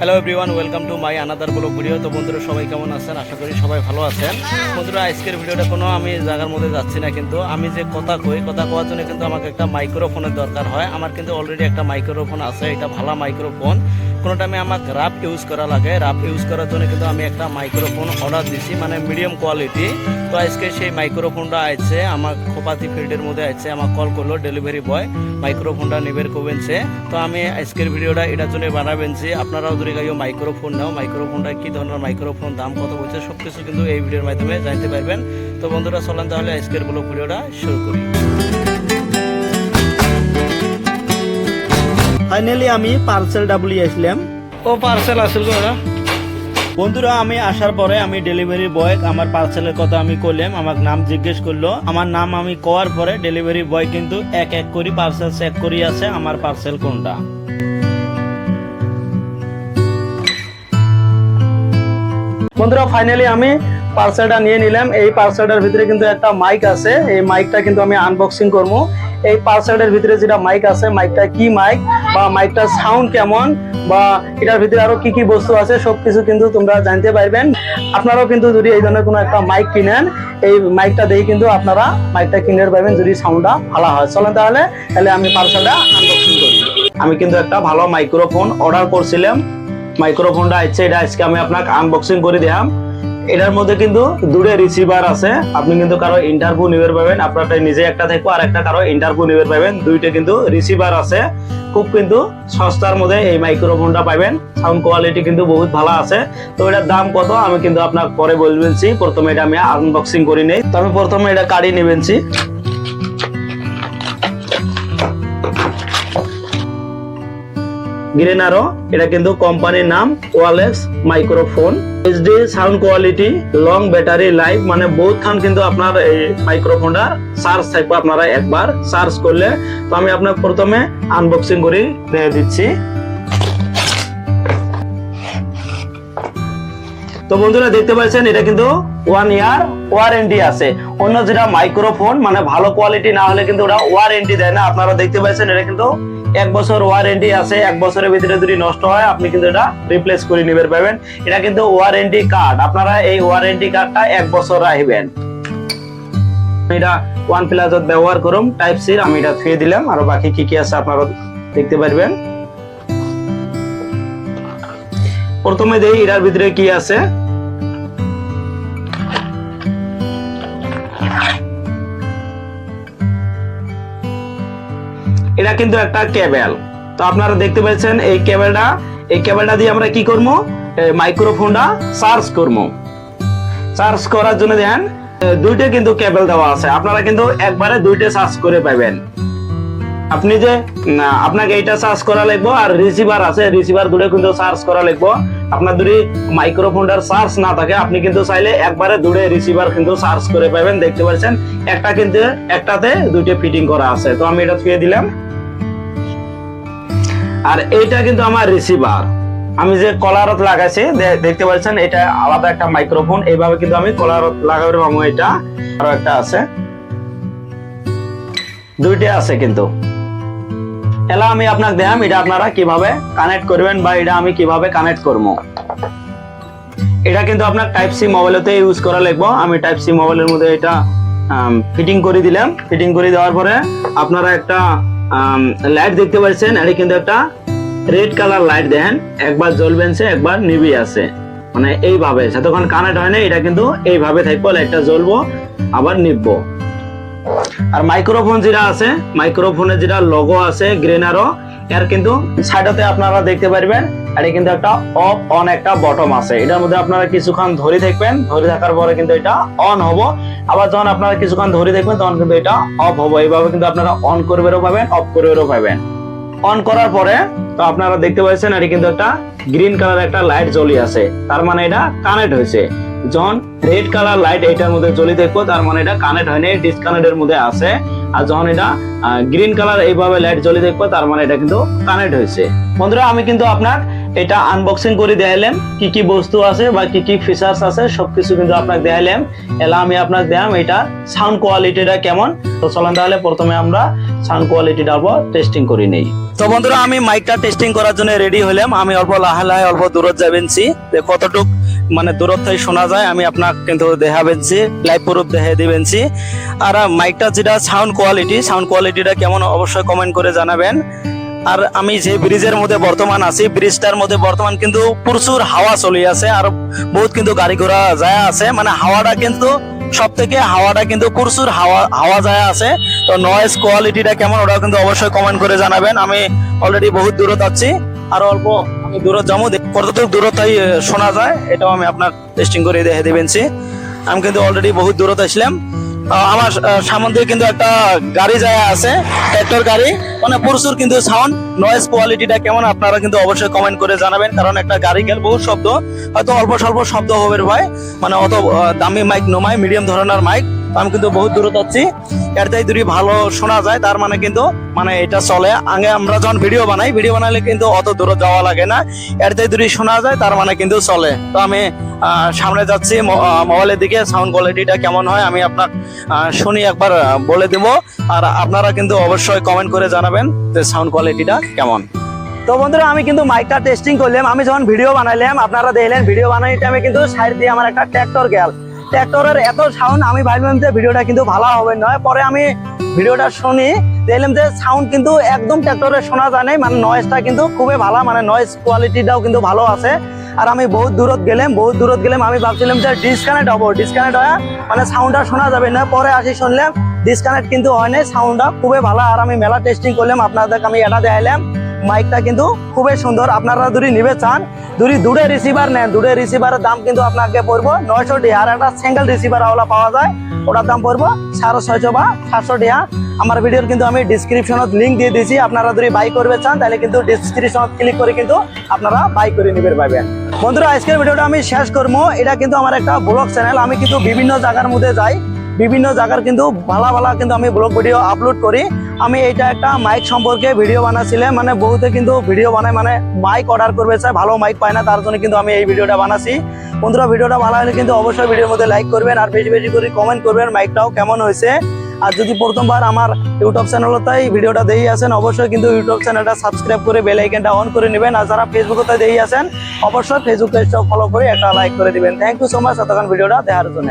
Hello everyone welcome to my another blog video তো বন্ধুরা, সবাই কেমন আছেন? আশা করি সবাই ভালো আছেন। বন্ধুরা, আজকের ভিডিওটা কোনো আমি জায়গার মধ্যে যাচ্ছি না, কিন্তু আমি যে কথা কই, কথা কওয়ার জন্য কিন্তু আমাকে একটা মাইক্রোফোনের দরকার হয়। আমার কিন্তু অলরেডি একটা মাইক্রোফোন আছে, এটা ভালো মাইক্রোফোন কোনো টাইমে আমাকে রাফ ইউজ করা লাগে। রাফ ইউজ করার জন্য কিন্তু আমি একটা মাইক্রোফোন অর্ডার দিছি মানে মিডিয়াম কোয়ালিটি তো আজকে সেই মাইক্রোফোনটা আছে আমার খোপাতি ফিল্ডের মধ্যে আছে আমার কল করল ডেলিভারি বয় মাইক্রোফোনটা নিবের করবেনছে। তো আমি আজকের ভিডিওটা এটার জন্য বানাবেন যে আপনারাও দূরে গাইও মাইক্রোফোন নাও। মাইক্রোফোনটা কি ধরনের মাইক্রোফোন দাম কত বলছে সব কিছু কিন্তু এই ভিডিওর মাধ্যমে জানতে পারবেন। তো বন্ধুরা, চলেন তাহলে আজকের ব্লগ ভিডিওটা শুরু করি। ফাইনালি আমি পার্সেল ডাবলি আসলাম। ও পার্সেল আসল ওরা বন্ধুরা আমি আসার পরে আমি ডেলিভারি বয় আমার পার্সেলের কথা আমি করলাম আমার নাম জিজ্ঞেস করল। আমার নাম আমি কওয়ার পরে ডেলিভারি বয় কিন্তু এক এক করে পার্সেল চেক করি আছে আমার পার্সেল কোনটা। বন্ধুরা ফাইনালি আমি পার্সেলটা নিয়ে নিলাম। এই পার্সেলটার ভিতরে কিন্তু একটা মাইক আছে এই মাইকটা কিন্তু আমি আনবক্সিং করব। এই পার্সেলটার ভিতরে যেটা মাইক আছে মাইকটা কি মাইক বা মাইকটার সাউন্ড কেমন বা এটার ভিতরে আরও কি কি বস্তু আছে, সবকিছু কিন্তু তোমরা জানতে পারবেন। আপনারাও কিন্তু যদি এই ধরনের কোনো একটা মাইক কিনেন, এই মাইকটা দেখে কিন্তু আপনারা মাইকটা কিনে পারবেন যদি সাউন্ডটা ভালো হয়। চলেন তাহলে তাহলে আমি পার্সেলটা আনবক্সিং করি। আমি কিন্তু একটা ভালো মাইক্রোফোন অর্ডার করছিলাম। মাইক্রোফোনটা আছে, এটা আজকে আমি আপনাকে আনবক্সিং করে দিলাম। এটার মধ্যে কিন্তু দূরে রিসিভার আছে। আপনি কিন্তু কারও ইন্টারভিউ নিবে পাবেন, আপনারটা নিজে একটা থাকব, আর একটা কারও ইন্টারভিউ নিবে পাবেন। দুইটা কিন্তু রিসিভার আছে। খুব কিন্তু সস্তার মধ্যে এই মাইক্রোফোনটা পাবেন। সাউন্ড কোয়ালিটি কিন্তু বহুত ভালো আছে। তো এটার দাম কত? আমি কিন্তু আপনার পরে বলবেনছি প্রথমে এটা আমি আনবক্সিং করি নেই। তো আমি প্রথমে এটা কাড়ি নেবেনছি গ্রেনারো এটা কিন্তু কোম্পানির নাম wireless microphone. HD sound quality long battery life মানে বহুত খান কিন্তু আপনার এই মাইক্রোফোনটা চার্জ থাকবে আপনারা একবার চার্জ করলে। তো আমি আপনার প্রথমে আনবক্সিং করে দিয়ে দিচ্ছি। তো বন্ধুরা, দেখতে পাচ্ছেন, এটা কিন্তু ওয়ান ইয়ার ওয়ারেন্টি আছে। অন্য যেটা মাইক্রোফোন মানে ভালো কোয়ালিটি না হলে কিন্তু ওরা ওয়ারেন্টি দেয় না। আপনারা দেখতে পাচ্ছেন, এটা কিন্তু এক বছর ওয়ারেন্টি আছে, এক বছরের ভিতরে যদি নষ্ট হয়, আপনি কিন্তু এটা রিপ্লেস করে নিবে পাবেন। এটা কিন্তু ওয়ারেন্টি কার্ড আপনারা এই ওয়ারেন্টি কার্ডটা এক বছর রাখবেন। এটা ওয়ান প্লাসত ব্যবহার করুন টাইপ সির আমি এটা থুয়ে দিলাম। আর বাকি কি কি আছে আপনারা দেখতে পারবেন। প্রথমে দেই, এটার ভিতরে কি আছে? এটা কিন্তু একটা কেবল। তো আপনারা দেখতে পাচ্ছেন এই কেবলটা। এই কেবলটা দিয়ে আমরা কি করব? মাইক্রোফোনটা চার্জ করব। চার্জ করার জন্য দেখেন দুইটা কিন্তু কেবল দেওয়া আছে। আপনারা কিন্তু একবারে দুইটা চার্জ করে পাবেন। আপনি যে আপনাকে এইটা চার্জ করা লাগবো আর রিসিভার আছে রিসিভার দুটো কিন্তু চার্জ করা লাগবো। আপনার যদি মাইক্রোফোনটার চার্জ না থাকে, আপনি কিন্তু চাইলে একবারে দুটো রিসিভার কিন্তু চার্জ করে পাবেন। দেখতে পাচ্ছেন, একটা কিন্তু একটাতে দুইটা ফিটিং করা আছে। তো আমি এটা থুয়ে দিলাম। আর এইটা কিন্তু আমার রিসিভার আমি যে কলারত লাগাইছি দেখতে পাচ্ছেন, এটা আলাদা একটা মাইক্রোফোন এইভাবে কিন্তু আমি কলারত লাগাবে পাবো এটা আরও একটা আছে। দুইটা আছে কিন্তু। এলা, আমি আপনাকে দেখাম, এটা আপনারা কীভাবে কানেক্ট করবেন বা এটা আমি কীভাবে কানেক্ট করব। এটা কিন্তু আপনার টাইপ সি মোবাইলতে ইউজ করা লাগবে। আমি টাইপ সি মোবাইলের মধ্যে এটা ফিটিং করে দিলাম। ফিটিং করে দেওয়ার পরে আপনারা একটা লাইট দেখতে পাচ্ছেন এটা কিন্তু একটা রেড কালার লাইট দেন একবার জ্বলবেন সে, একবার নিবি আছে মানে এইভাবে, যতক্ষণ কানেক্ট হয় না, এটা কিন্তু এইভাবে থাকব লাইটটা জ্বলবো, আবার নিববো আর মাইক্রোফোন যেটা আছে মাইক্রোফোনের যেটা লগো আছে গ্রেনারও এর কিন্তু সাইডতে আপনারা দেখতে পারবেন এটা কিন্তু একটা অফ অন একটা বটম আছে। এটার মধ্যে আপনারা কিছুক্ষণ ধরে থাকবেন, ধরে থাকার পরে কিন্তু এটা অন হব। আবার যখন আপনারা কিছুক্ষণ ধরে দেখবেন তখন কিন্তু এটা অফ হব। এইভাবে কিন্তু আপনারা অন করবেরও পাবেন অফ করবেরও পাবেন। অন করার পরে, তো আপনারা দেখতে পাচ্ছেন, এটা কিন্তু একটা গ্রিন কালার একটা লাইট জ্বলি আছে। তার মানে এটা কানেক্ট হয়েছে। যখন রেড কালার লাইট এটার মধ্যে জ্বলি থাকব তার মানে এটা কানেক্ট হয়নি ডিসকানেক্টের মধ্যে আছে। আর যখন এটা গ্রিন কালার এইভাবে লাইট জ্বলি দেখব, তার মানে এটা কিন্তু কানেক্ট হয়েছে। বন্ধুরা, আমি কিন্তু আপনার এটা আনবক্সিং করে দেখাইলাম কি কি বস্তু আছে বা কি কি ফিচার্স আছে, সবকিছু কিন্তু আপনাকে দেখাইলাম এলা আমি আপনাকে দেখাম এটা সাউন্ড কোয়ালিটিটা কেমন? তো চলেন তাহলে প্রথমে আমরা সাউন্ড কোয়ালিটিটা অল্প টেস্টিং করে নেই। তো বন্ধুরা, আমি মাইকটা টেস্টিং করার জন্য রেডি হলাম আমি অল্প লাহে লাহে অল্প দূরত যাবেনছি কতটুক মানে দূরত শোনা যায়, আমি আপনাকে কিন্তু দেখাবেনছি লাইভ প্রুফ দেখে দিবেনছি আর মাইকটা যেটা সাউন্ড কোয়ালিটি সাউন্ড কোয়ালিটিটা কেমন, অবশ্যই কমেন্ট করে জানাবেন। আর আমি যে ব্রিজের মধ্যে বর্তমান আছি, ব্রিজটার মধ্যে বর্তমান কিন্তু প্রচুর হাওয়া চলে আছে আর বহুত কিন্তু গাড়ি ঘোড়া যায় আছে। মানে হাওয়াটা কিন্তু সব থেকে হাওয়াটা কিন্তু প্রচুর হাওয়া হাওয়া যায় আছে। তো নয়েজ কোয়ালিটিটা কেমন ওটাও কিন্তু অবশ্যই কমেন্ট করে জানাবেন। আমি অলরেডি বহুত দূরত আছি, আর অল্প আমি দূরত যাব। কতটুকু দূরতাই শোনা যায়, এটাও আমি আপনার টেস্টিং করে দেখে দিবেনছি আমি কিন্তু অলরেডি বহুত দূরত আসলাম। আমার সামনে দিয়ে কিন্তু একটা গাড়ি যায় আছে ট্র্যাক্টর গাড়ি। মানে প্রচুর কিন্তু সাউন্ড নয়েজ কোয়ালিটিটা কেমন, আপনারা কিন্তু অবশ্যই কমেন্ট করে জানাবেন, কারণ একটা গাড়ি গেল বহু শব্দ, হয়তো অল্প স্বল্প শব্দ হবে ভাই। মানে অত দামি মাইক নোমায় মিডিয়াম ধরনের মাইক আমি কিন্তু বহুত দূরত যাচ্ছি। এর তাই যদি ভালো শোনা যায়, তার মানে কিন্তু মানে এটা চলে। আগে আমরা যখন ভিডিও বানাই ভিডিও বানালে কিন্তু অত দূরে যাওয়া লাগে না। এর তাই যদি শোনা যায়, তার মানে কিন্তু চলে। তো আমি সামনে যাচ্ছি মোবাইলের দিকে। সাউন্ড কোয়ালিটিটা কেমন হয়, আমি আপনার শুনি একবার বলে দেব। আর আপনারা কিন্তু অবশ্যই কমেন্ট করে জানাবেন যে সাউন্ড কোয়ালিটিটা কেমন। তো বন্ধুরা, আমি কিন্তু মাইকটা টেস্টিং করলাম। আমি যখন ভিডিও বানাইলাম, আপনারা দেখলেন ভিডিও বানাইতে আমি কিন্তু সাইড দিয়ে আমার একটা ট্র্যাক্টর গেল। ট্র্যাক্টরের এত সাউন্ড আমি ভাবলাম যে ভিডিওটা কিন্তু ভালো হবে, নয়, পরে আমি ভিডিওটা শুনি, দেখলাম যে সাউন্ড কিন্তু একদম ট্র্যাক্টরে শোনা যায় নাই মানে নয়েজটা কিন্তু খুবই ভালো মানে নয়েজ কোয়ালিটিটাও কিন্তু ভালো আছে। আর আমি বহুত দূরত গেলাম, বহুত দূরত গেলাম, আমি ভাবছিলাম যে ডিসকানেক্ট হব ডিসকানেক্ট হয় মানে সাউন্ডটা শোনা যাবে না পরে আসি শুনলাম ডিসকানেক্ট কিন্তু হয় নাই সাউন্ডটা খুবই ভালো, আর আমি মেলা টেস্টিং করলাম, আপনাদেরকে আমি এটা দেখাইলাম। মাইকটা কিন্তু খুবই সুন্দর। আপনারা যদি নিবে চান, যদি দূরে রিসিভার নেন দূরে রিসিভারের দাম কিন্তু আপনাকে পড়ব নয়শো টাকা। আর একটা সিঙ্গেল রিসিভার আওলা পাওয়া যায়, ওটার দাম পড়ব সাড়ে ছয়শো বা সাতশো টাকা। আমার ভিডিওর কিন্তু আমি ডিসক্রিপশনত লিঙ্ক দিয়ে দিয়েছি। আপনারা যদি বাই করবে চান, তাহলে কিন্তু ডিসক্রিপশনত ক্লিক করে কিন্তু আপনারা বাই করে নিবে পাবেন বন্ধুরা, আজকের ভিডিওটা আমি শেষ করব। এটা কিন্তু আমার একটা ব্লগ চ্যানেল আমি কিন্তু বিভিন্ন জায়গার মধ্যে যাই। বিভিন্ন জায়গার কিন্তু ভালো ভালো কিন্তু আমি ব্লগ ভিডিও আপলোড করি। আমি এটা একটা মাইক সম্পর্কে ভিডিও বানাচ্ছিলাম মানে বহুতে কিন্তু ভিডিও বানায় মানে মাইক অর্ডার করবে চায় ভালো মাইক পায় না, তার জন্য কিন্তু আমি এই ভিডিওটা বানাচ্ছি বন্ধুরা ভিডিওটা ভালো হলে কিন্তু অবশ্যই ভিডিওর মধ্যে লাইক করবেন, আর বেশি বেশি করে কমেন্ট করবেন মাইকটাও কেমন হয়েছে। আর যদি প্রথমবার আমার ইউটিউব চ্যানেলটাই ভিডিওটা দিয়ে আসেন, অবশ্যই কিন্তু ইউটিউব চ্যানেলটা সাবস্ক্রাইব করে বেল আইকনটা অন করে নেবেন। আর যারা ফেসবুকে দিয়ে আসেন, অবশ্যই ফেসবুক পেজটা ফলো করে একটা লাইক করে দিবেন। থ্যাংক ইউ সো মাচ এতক্ষণ ভিডিওটা দেখার জন্য।